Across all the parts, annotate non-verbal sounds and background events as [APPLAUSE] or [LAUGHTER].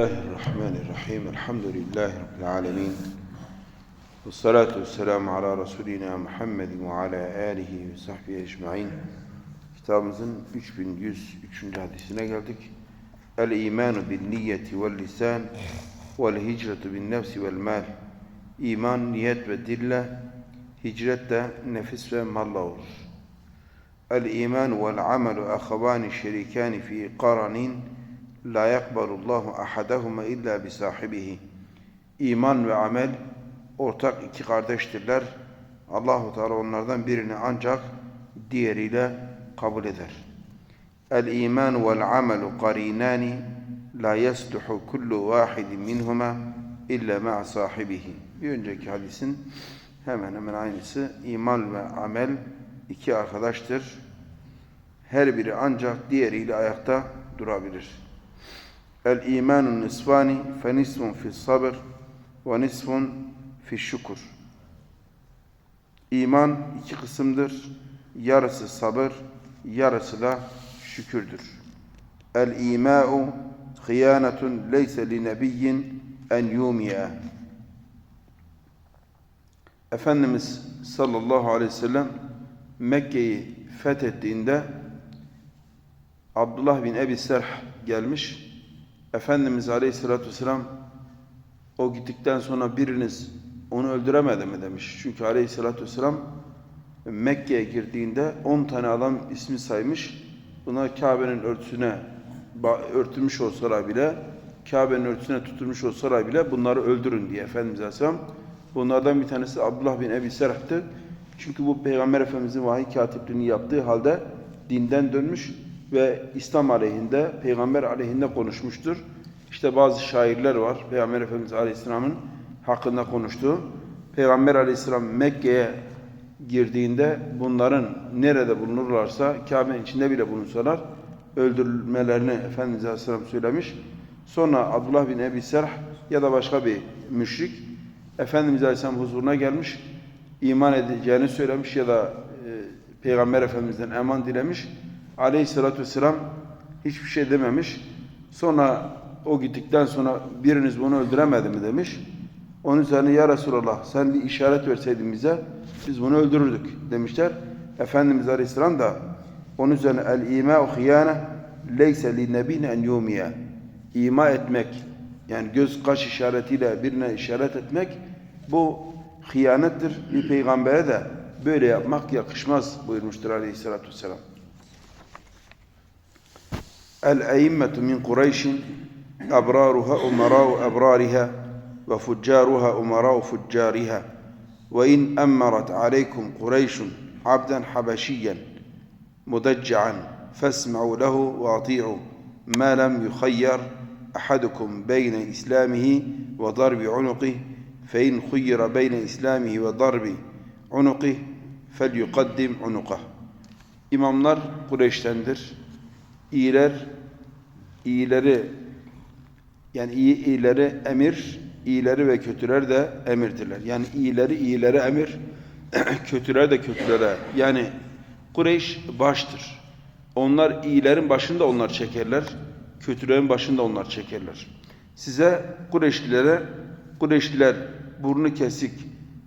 الله الرحمن الرحيم الحمد لله رب العالمين والصلاة والسلام على ve ala alihi ve sahbihi ecmain. Kitabımızın 3103. hadisine geldik. El imanu bin niyeti vel lisan vel hicretu bin nefsi vel mal. İman, niyet ve dille, hicret de nefis ve malla olur. El iman vel amelu ahavani şerikani fi qaranin La yakbalullahu ahadahuma illa bi sahibihi. İman ve amel ortak iki kardeştirler. Allahu Teala onlardan birini ancak diğeriyle kabul eder. El iman vel amelu qarinani la yasluhu kullu vahidin minhuma illa ma'a sahibihi. Bir önceki hadisin hemen hemen aynısı. İman ve amel iki arkadaştır. Her biri ancak diğeriyle ayakta durabilir. El-İmanu nisfani fe nisfun fi sabr ve nisfun fi şukur. İman iki kısımdır. Yarısı sabır, yarısı da şükürdür. El-İmâ'u hıyanetun leyse li nebiyyin en yumiye. Efendimiz sallallahu aleyhi ve sellem Mekke'yi fethettiğinde Abdullah bin Ebi Serh gelmiş Efendimiz Aleyhisselatü Vesselam o gittikten sonra biriniz onu öldüremedi mi demiş. Çünkü Aleyhisselatü Vesselam Mekke'ye girdiğinde 10 tane adam ismi saymış. Buna Kabe'nin örtüsüne örtülmüş olsalar bile Kabe'nin örtüsüne tutulmuş olsalar bile bunları öldürün diye Efendimiz Aleyhisselam. Bunlardan bir tanesi Abdullah bin Ebi Serh'tı. Çünkü bu Peygamber Efendimizin vahiy katipliğini yaptığı halde dinden dönmüş ve İslam aleyhinde, Peygamber aleyhinde konuşmuştur. İşte bazı şairler var. Peygamber Efendimiz Aleyhisselam'ın hakkında konuştuğu. Peygamber Aleyhisselam Mekke'ye girdiğinde bunların nerede bulunurlarsa, Kabe'nin içinde bile bulunsalar öldürülmelerini Efendimiz Aleyhisselam söylemiş. Sonra Abdullah bin Ebi Serh ya da başka bir müşrik Efendimiz Aleyhisselam huzuruna gelmiş, iman edeceğini söylemiş ya da e, Peygamber Efendimiz'den eman dilemiş. Aleyhissalatü vesselam hiçbir şey dememiş. Sonra o gittikten sonra biriniz bunu öldüremedi mi demiş. Onun üzerine ya Resulallah sen bir işaret verseydin bize biz bunu öldürürdük demişler. Efendimiz Aleyhisselam da onun üzerine el ima'u hıyane leyse li nebine en yumiye ima etmek yani göz kaş işaretiyle birine işaret etmek bu hıyanettir. Bir peygambere de böyle yapmak yakışmaz buyurmuştur Aleyhisselatü Vesselam. الأئمة من قريش أبرارها أمراء أبرارها وفجارها أمراء فجارها. وإن أمرت عليكم قريش عبدا حبشيا مدجعا فاسمعوا له وأطيعوا. ما لم يخير أحدكم بين إسلامه وضرب عنقه فإن خير بين إسلامه وضرب عنقه فليقدم عنقه. İmamlar Kureyş'tendir. İyiler iyileri yani iyi iyileri emir, iyileri ve kötüler de emirdirler. Yani iyileri iyilere emir, [CLEARS THROAT] kötüler de kötülere. Yani Kureyş baştır. Onlar iyilerin başında onlar çekerler, kötülerin başında onlar çekerler. Size Kureyşlilere, Kureyşliler burnu kesik,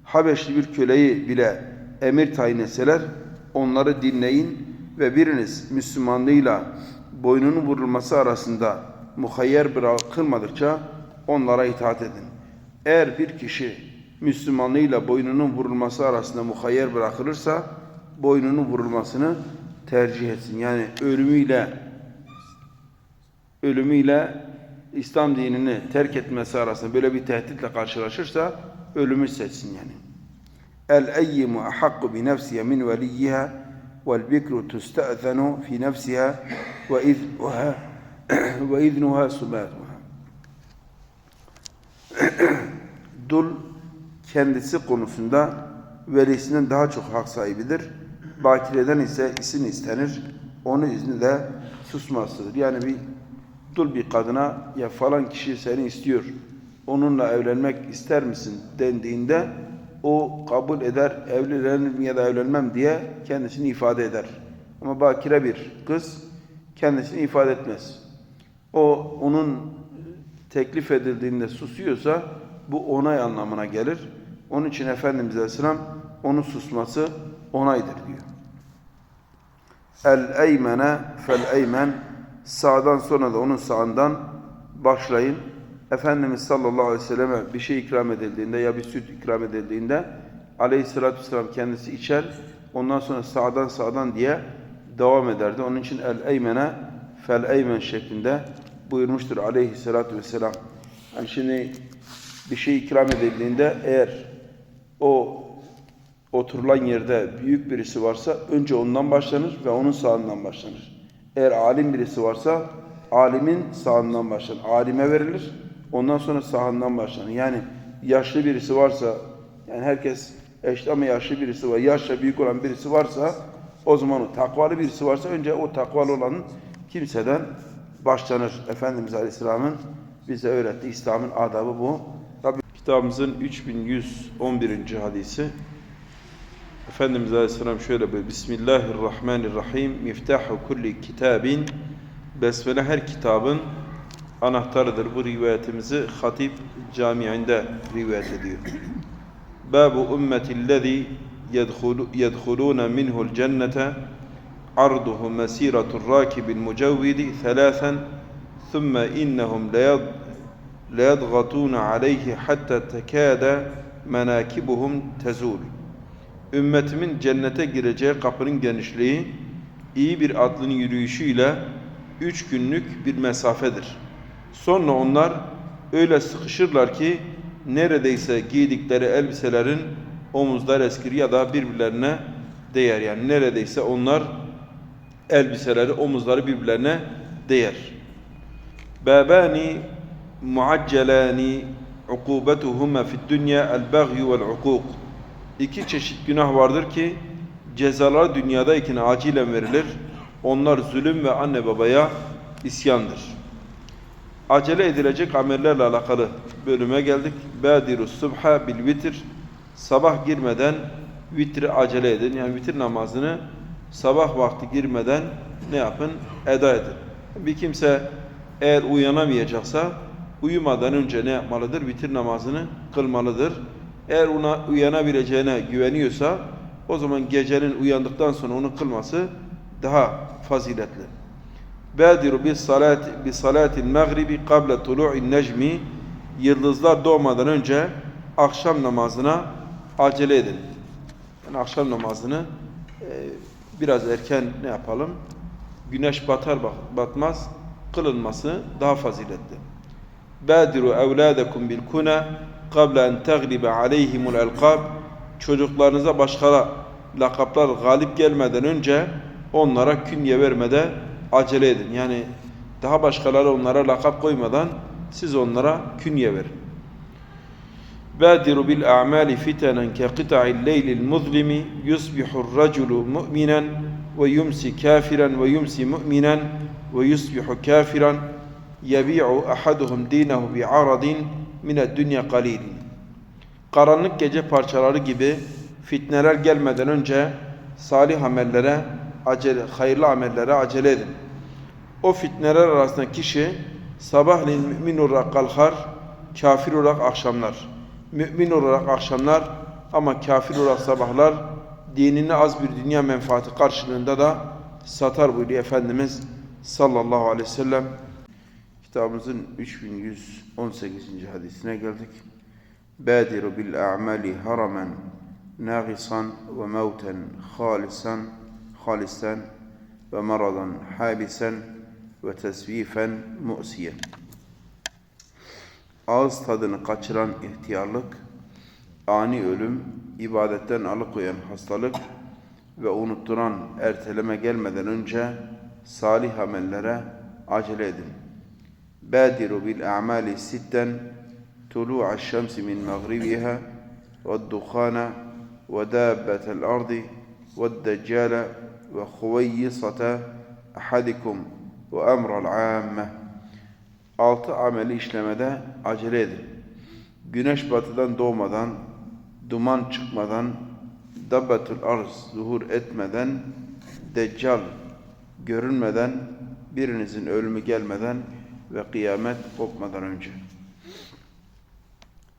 Habeşli bir köleyi bile emir tayin etseler, onları dinleyin ve biriniz Müslümanlığıyla boynunun vurulması arasında muhayyer bırakılmadıkça onlara itaat edin. Eğer bir kişi Müslümanlığıyla boynunun vurulması arasında muhayyer bırakılırsa boynunun vurulmasını tercih etsin. Yani ölümüyle ölümüyle İslam dinini terk etmesi arasında böyle bir tehditle karşılaşırsa ölümü seçsin yani. El eyyimu ahakku bi nefsiye min veliyyiha والبكر تستأذن في نفسها وإذنها [CLEARS THROAT] وإذنها سماتها [CLEARS THROAT] Dul kendisi konusunda velisinden daha çok hak sahibidir. Bakireden ise isim istenir. Onun izni de susmasıdır. Yani bir dul bir kadına ya falan kişi seni istiyor. Onunla evlenmek ister misin dendiğinde o kabul eder, evlenirim ya da evlenmem diye kendisini ifade eder. Ama bakire bir kız kendisini ifade etmez. O onun teklif edildiğinde susuyorsa bu onay anlamına gelir. Onun için Efendimiz Aleyhisselam onun susması onaydır diyor. El eymene fel eymen sağdan sonra da onun sağından başlayın. Efendimiz sallallahu aleyhi ve selleme bir şey ikram edildiğinde ya bir süt ikram edildiğinde aleyhissalatü vesselam kendisi içer. Ondan sonra sağdan sağdan diye devam ederdi. Onun için el eymene fel eymen şeklinde buyurmuştur aleyhissalatü vesselam. Yani şimdi bir şey ikram edildiğinde eğer o oturulan yerde büyük birisi varsa önce ondan başlanır ve onun sağından başlanır. Eğer alim birisi varsa alimin sağından başlanır. Alime verilir. Ondan sonra sağından başlanır. Yani yaşlı birisi varsa yani herkes eşit ama yaşlı birisi var. Yaşça büyük olan birisi varsa o zaman o takvalı birisi varsa önce o takvalı olanın kimseden başlanır. Efendimiz Aleyhisselam'ın bize öğrettiği İslam'ın adabı bu. Rabbim kitabımızın 3111. hadisi Efendimiz Aleyhisselam şöyle buyuruyor. Bismillahirrahmanirrahim. Miftahu kulli kitabin. Besmele her kitabın anahtarıdır. Bu rivayetimizi Hatip Camii'nde rivayet ediyor. Babu ümmetillezî yedhulûne minhul cennete arduhu mesîratur râkibil mucevvidi thelâthen thumme innehum leyadgatûne aleyhi hatta tekâde menâkibuhum tezûl. Ümmetimin cennete gireceği kapının genişliği iyi bir atlının yürüyüşüyle üç günlük bir mesafedir.'' Sonra onlar öyle sıkışırlar ki neredeyse giydikleri elbiselerin omuzlar eskir ya da birbirlerine değer. Yani neredeyse onlar elbiseleri, omuzları birbirlerine değer. Babani muaccelani ukubetuhuma fid dünya el bagyu vel ukuk. İki çeşit günah vardır ki cezalar dünyadayken acilen verilir. Onlar zulüm ve anne babaya isyandır. Acele edilecek amellerle alakalı bölüme geldik. Badiru subha bil vitir. Sabah girmeden vitri acele edin. Yani vitir namazını sabah vakti girmeden ne yapın? Eda edin. Bir kimse eğer uyanamayacaksa uyumadan önce ne yapmalıdır? Vitir namazını kılmalıdır. Eğer ona uyanabileceğine güveniyorsa o zaman gecenin uyandıktan sonra onu kılması daha faziletli. Badiru bis salat bi salatil mağribi qabla tulu'in necmi yıldızlar doğmadan önce akşam namazına acele edin. Yani akşam namazını e, biraz erken ne yapalım? Güneş batar batmaz kılınması daha faziletli. Badiru evladakum bil kuna qabla en taglibe aleyhimul elkab çocuklarınıza başka lakaplar galip gelmeden önce onlara künye vermede acele edin. Yani daha başkaları onlara lakap koymadan siz onlara künye verin. بادر بالأعمال فتنا كقطع الليل المظلم يصبح الرجل مؤمنا ويمسي كافرا ويمسي مؤمنا ويصبح كافرا يبيع أحدهم دينه بعرض من الدنيا قليل Karanlık gece parçaları gibi fitneler gelmeden önce salih amellere acele, hayırlı amellere acele edin. O fitneler arasında kişi sabahleyin mümin olarak kalkar, kafir olarak akşamlar. Mümin olarak akşamlar ama kafir olarak sabahlar dinini az bir dünya menfaati karşılığında da satar buyuruyor Efendimiz sallallahu aleyhi ve sellem. Kitabımızın 3118. hadisine geldik. Badiru bil a'mali haramen nagisan ve mevten halisan halisten ve maradan habisen ve tesvifen mu'siyen. Ağız tadını kaçıran ihtiyarlık, ani ölüm, ibadetten alıkoyan hastalık ve unutturan erteleme gelmeden önce salih amellere acele edin. Badiru bil a'mali sitten tulu'a şemsi min mağribiha ve dukhana ve dabbetel ardi ve deccale ve huveyyisata ahadikum ve emral amme. Altı ameli işlemede acele edin. Güneş batıdan doğmadan, duman çıkmadan, dabbetul arz zuhur etmeden, deccal görünmeden, birinizin ölümü gelmeden ve kıyamet kopmadan önce.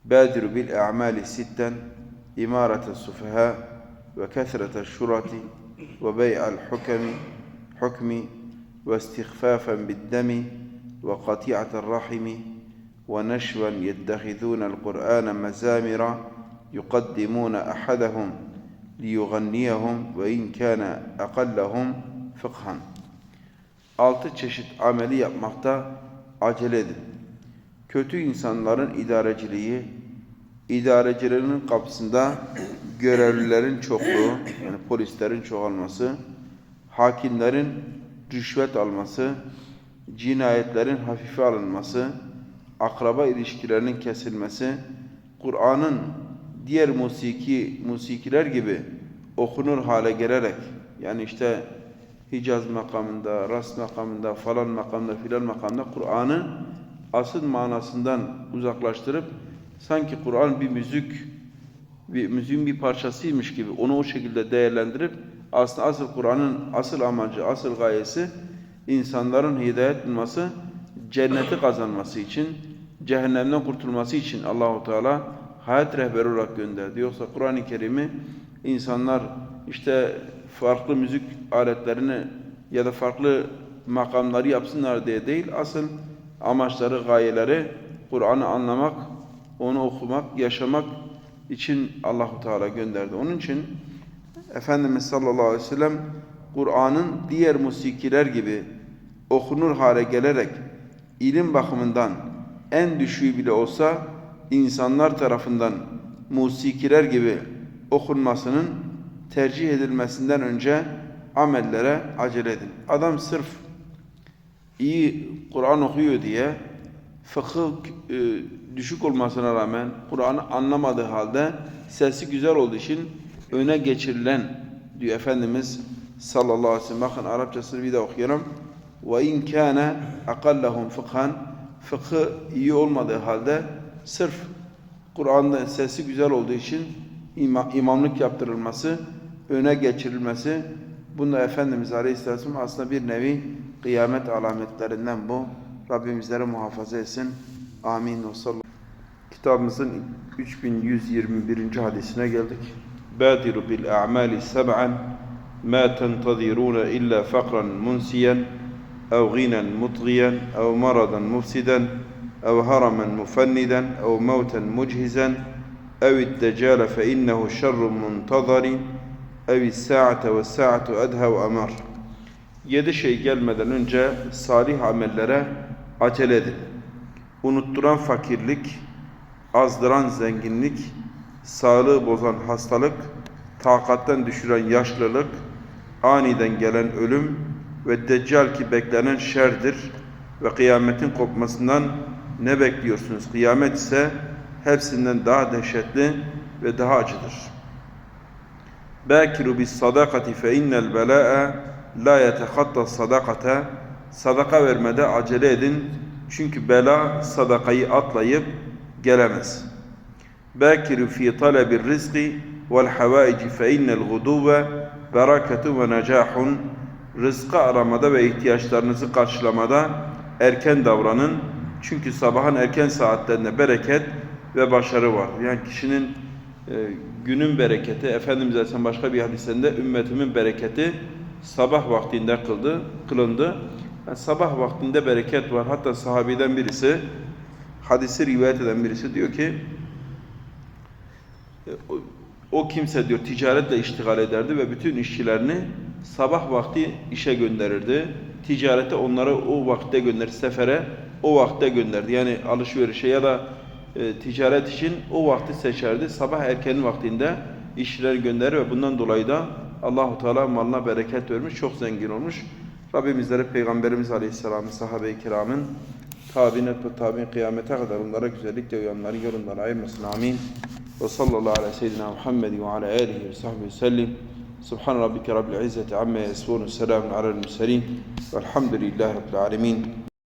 بادر بالأعمال ستا إمارة السفهاء وكثرة الشرط وبيع الحكم حكم واستخفافا بالدم وقطيعة الرحم ونشوا يتخذون القرآن مزامر يقدمون أحدهم ليغنيهم وإن كان أقلهم فقها Altı çeşit ameli yapmakta acele edin. Kötü insanların idareciliği, idarecilerin kapısında görevlilerin çokluğu, yani polislerin çoğalması, hakimlerin rüşvet alması, cinayetlerin hafife alınması, akraba ilişkilerinin kesilmesi, Kur'an'ın diğer musiki musikiler gibi okunur hale gelerek, yani işte Hicaz makamında, Ras makamında, falan makamında, filan makamında Kur'an'ı asıl manasından uzaklaştırıp sanki Kur'an bir müzik bir müziğin bir parçasıymış gibi onu o şekilde değerlendirip aslında asıl Kur'an'ın asıl amacı, asıl gayesi insanların hidayet bulması, cenneti kazanması için, cehennemden kurtulması için Allahu Teala hayat rehberi olarak gönderdi. Yoksa Kur'an-ı Kerim'i insanlar işte farklı müzik aletlerini ya da farklı makamları yapsınlar diye değil, asıl amaçları, gayeleri Kur'an'ı anlamak, onu okumak, yaşamak için Allahu Teala gönderdi. Onun için Efendimiz sallallahu aleyhi ve sellem Kur'an'ın diğer musikiler gibi okunur hale gelerek ilim bakımından en düşüğü bile olsa insanlar tarafından musikiler gibi okunmasının tercih edilmesinden önce amellere acele edin. Adam sırf iyi Kur'an okuyor diye fıkıh e, düşük olmasına rağmen Kur'an'ı anlamadığı halde sesi güzel olduğu için öne geçirilen diyor Efendimiz sallallahu aleyhi ve sellem. Bakın Arapçasını bir de okuyalım. İn kana aqallahum fıkhan fıkı iyi olmadığı halde sırf Kur'an'da sesi güzel olduğu için ima, imamlık yaptırılması, öne geçirilmesi bunda Efendimiz Aleyhisselam aslında bir nevi kıyamet alametlerinden bu. Rabbim bizleri muhafaza etsin. Amin. Kitabımızın 3121. hadisine geldik. Badiru bil a'mali seb'an ma tentaziruna illa fakran munsiyan ev ghinan mutghiyan ev maradan mufsidan ev haraman mufanniden ev mevten muchizan ev iddecale fe innehu şerrun muntazari ev sa'ate ve sa'atu edha ve amar. Yedi şey gelmeden önce salih amellere acele edin. Unutturan fakirlik, azdıran zenginlik, sağlığı bozan hastalık, takatten düşüren yaşlılık, aniden gelen ölüm ve deccal ki beklenen şerdir ve kıyametin kopmasından ne bekliyorsunuz? Kıyamet ise hepsinden daha dehşetli ve daha acıdır. Bâkiru bis sadakati fe innel belâ'a la yetehatta sadakate sadaka vermede acele edin çünkü bela sadakayı atlayıp gelemez. Bâkiru fi talabir rizqi vel havaici fe innel guduve bereketu ve necahun rızkı aramada ve ihtiyaçlarınızı karşılamada erken davranın. Çünkü sabahın erken saatlerinde bereket ve başarı var. Yani kişinin e, günün bereketi, Efendimiz Aleyhisselam başka bir hadisinde ümmetimin bereketi sabah vaktinde kıldı, kılındı. Yani sabah vaktinde bereket var. Hatta sahabeden birisi, hadisi rivayet eden birisi diyor ki, e, o, kimse diyor ticaretle iştigal ederdi ve bütün işçilerini sabah vakti işe gönderirdi. Ticarete onları o vakitte gönderir, sefere o vakitte gönderdi. Yani alışverişe ya da e, ticaret için o vakti seçerdi. Sabah erken vaktinde işçiler gönderir ve bundan dolayı da Allahu Teala malına bereket vermiş, çok zengin olmuş. Rabbimizlere Peygamberimiz Aleyhisselam'ın, sahabe-i kiramın, tabi'in ve tabi'in kıyamete kadar onlara güzellikle uyanların yolundan ayırmasın. Amin. Ve sallallahu ala seyyidina Muhammed ve ala alihi ve sahbihi sellim. Subhan rabbike rabbil izzeti amma yasifun. Selamun alel murselin. Velhamdülillahi rabbil alemin.